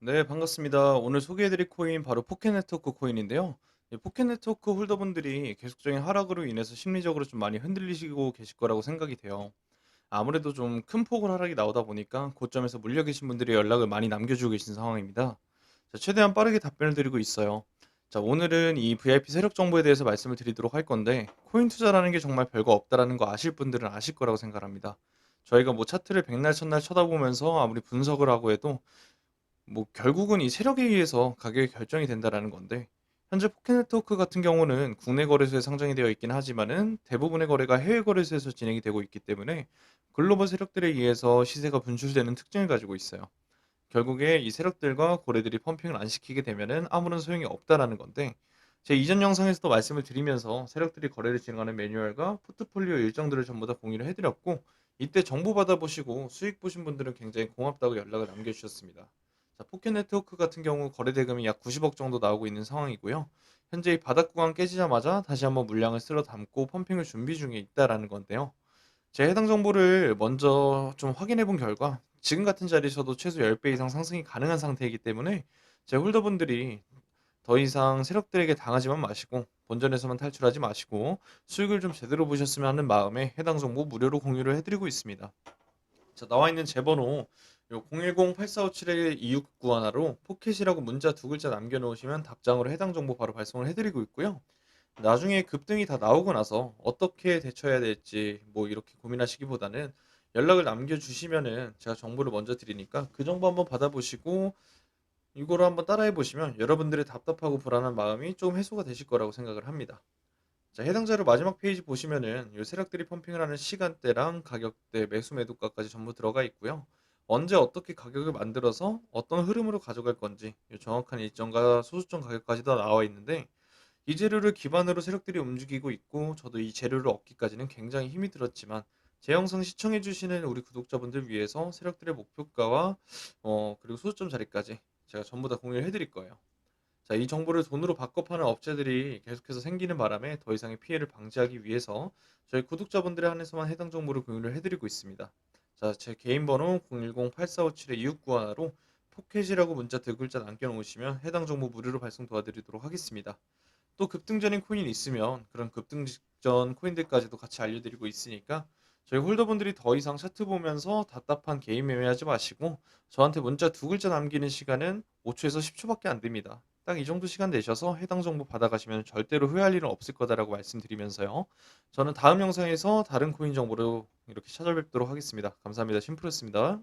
네, 반갑습니다. 오늘 소개해드릴 코인 바로 포켓네트워크 코인인데요. 이 포켓네트워크 홀더분들이 계속적인 하락으로 인해서 심리적으로 좀 많이 흔들리시고 계실 거라고 생각이 돼요. 아무래도 좀 큰 폭으로 하락이 나오다 보니까 고점에서 물려 계신 분들이 연락을 많이 남겨주고 계신 상황입니다. 자, 최대한 빠르게 답변을 드리고 있어요. 자, 오늘은 이 VIP 세력 정보에 대해서 말씀을 드리도록 할 건데, 코인 투자라는 게 정말 별거 없다라는 거 아실 분들은 아실 거라고 생각합니다. 저희가 뭐 차트를 백날 첫날 쳐다보면서 아무리 분석을 하고 해도 뭐 결국은 이 세력에 의해서 가격이 결정이 된다라는 건데 현재 포켓 네트워크 같은 경우는 국내 거래소에 상장이 되어 있긴 하지만은 대부분의 거래가 해외 거래소에서 진행이 되고 있기 때문에 글로벌 세력들에 의해서 시세가 분출되는 특징을 가지고 있어요. 결국에 이 세력들과 거래들이 펌핑을 안 시키게 되면은 아무런 소용이 없다라는 건데 제 이전 영상에서도 말씀을 드리면서 세력들이 거래를 진행하는 매뉴얼과 포트폴리오 일정들을 전부 다 공유를 해드렸고 이때 정보 받아보시고 수익 보신 분들은 굉장히 고맙다고 연락을 남겨주셨습니다. 자, 포켓 네트워크 같은 경우 거래 대금이 약 90억 정도 나오고 있는 상황이고요. 현재 이 바닥 구간 깨지자마자 다시 한번 물량을 쓸어 담고 펌핑을 준비 중에 있다라는 건데요. 제 해당 정보를 먼저 좀 확인해 본 결과 지금 같은 자리에서도 최소 10배 이상 상승이 가능한 상태이기 때문에 제 홀더분들이 더 이상 세력들에게 당하지만 마시고 본전에서만 탈출하지 마시고 수익을 좀 제대로 보셨으면 하는 마음에 해당 정보 무료로 공유를 해드리고 있습니다. 자, 나와 있는 제 번호 요 010-8457-2691로 포켓이라고 문자 두 글자 남겨놓으시면 답장으로 해당 정보 바로 발송을 해드리고 있고요. 나중에 급등이 다 나오고 나서 어떻게 대처해야 될지 뭐 이렇게 고민하시기보다는 연락을 남겨주시면은 제가 정보를 먼저 드리니까 그 정보 한번 받아보시고 이거를 한번 따라해 보시면 여러분들의 답답하고 불안한 마음이 좀 해소가 되실 거라고 생각을 합니다. 자, 해당 자료 마지막 페이지 보시면은 요 세력들이 펌핑을 하는 시간대랑 가격대, 매수 매도가까지 전부 들어가 있고요. 언제 어떻게 가격을 만들어서 어떤 흐름으로 가져갈 건지 요 정확한 일정과 소수점 가격까지도 나와 있는데 이 재료를 기반으로 세력들이 움직이고 있고 저도 이 재료를 얻기까지는 굉장히 힘이 들었지만 제 영상 시청해 주시는 우리 구독자분들 위해서 세력들의 목표가와 어 그리고 소수점 자리까지 제가 전부 다 공유를 해드릴 거예요. 자, 이 정보를 돈으로 바꿔 파는 업체들이 계속해서 생기는 바람에 더 이상의 피해를 방지하기 위해서 저희 구독자분들에 한해서만 해당 정보를 공유를 해드리고 있습니다. 자, 제 개인 번호 010-8457-2691로 포켓이라고 문자 두 글자 남겨놓으시면 해당 정보 무료로 발송 도와드리도록 하겠습니다. 또 급등전인 코인 있으면 그런 급등전 코인들까지도 같이 알려드리고 있으니까 저희 홀더분들이 더 이상 차트 보면서 답답한 개인 매매하지 마시고 저한테 문자 두 글자 남기는 시간은 5초에서 10초밖에 안 됩니다. 딱 이 정도 시간 내셔서 해당 정보 받아가시면 절대로 후회할 일은 없을 거다라고 말씀드리면서요. 저는 다음 영상에서 다른 코인 정보로 이렇게 찾아뵙도록 하겠습니다. 감사합니다. 심플했습니다.